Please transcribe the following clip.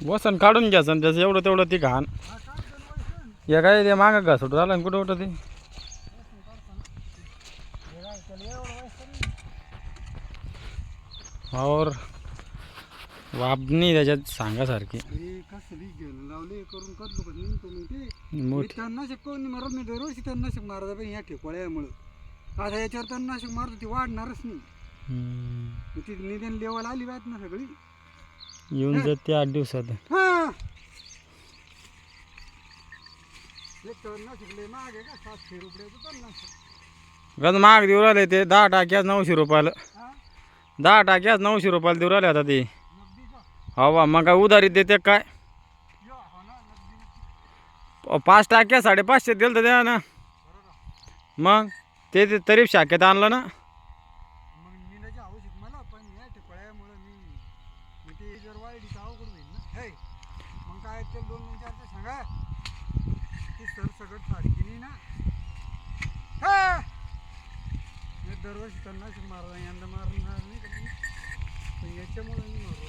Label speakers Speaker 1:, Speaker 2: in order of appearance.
Speaker 1: वसन काढून घ्यायचं आणि त्याचं एवढं तेवढं ती घाण. या काय ते मागं घासट झालं आणि कुठं कुठं ते? और वापणी त्याच्यात सांगासारखी.
Speaker 2: तणनाशक कोण नाही मारत मी दरवर्षी तणनाशक मारत पण या ठेकोळ्यामुळं. आता याच्यावर तणनाशक मारतो ती वाढणारच नाही. ती निधन लेवल आली बात ना सगळी.
Speaker 1: येऊन जाते आठ दिवसात.
Speaker 2: हा. का सातशे
Speaker 1: गज महाग देऊ राहिले ते दहा टाक्याच नऊशे रुपयाला.
Speaker 2: हा.
Speaker 1: दहा टाक्याच नऊशे रुपयाला देऊ राहिले आता ते. हवा मग काय उधारीत देते काय? पाच टाक्या साडेपाचशे दिलं तर द्या ना. मग ते ते तरी शाखेत आणलं ना.
Speaker 2: ते जर वाईट अवघड होईल ना हे मग काय ते दोन दोन चार ते सांगा ती सर सगळं सारखी नाही ना हा! मी दरवर्षी तणनाशक मारला यंदा मारणार नाही का मी? पण याच्यामुळे मी मारलो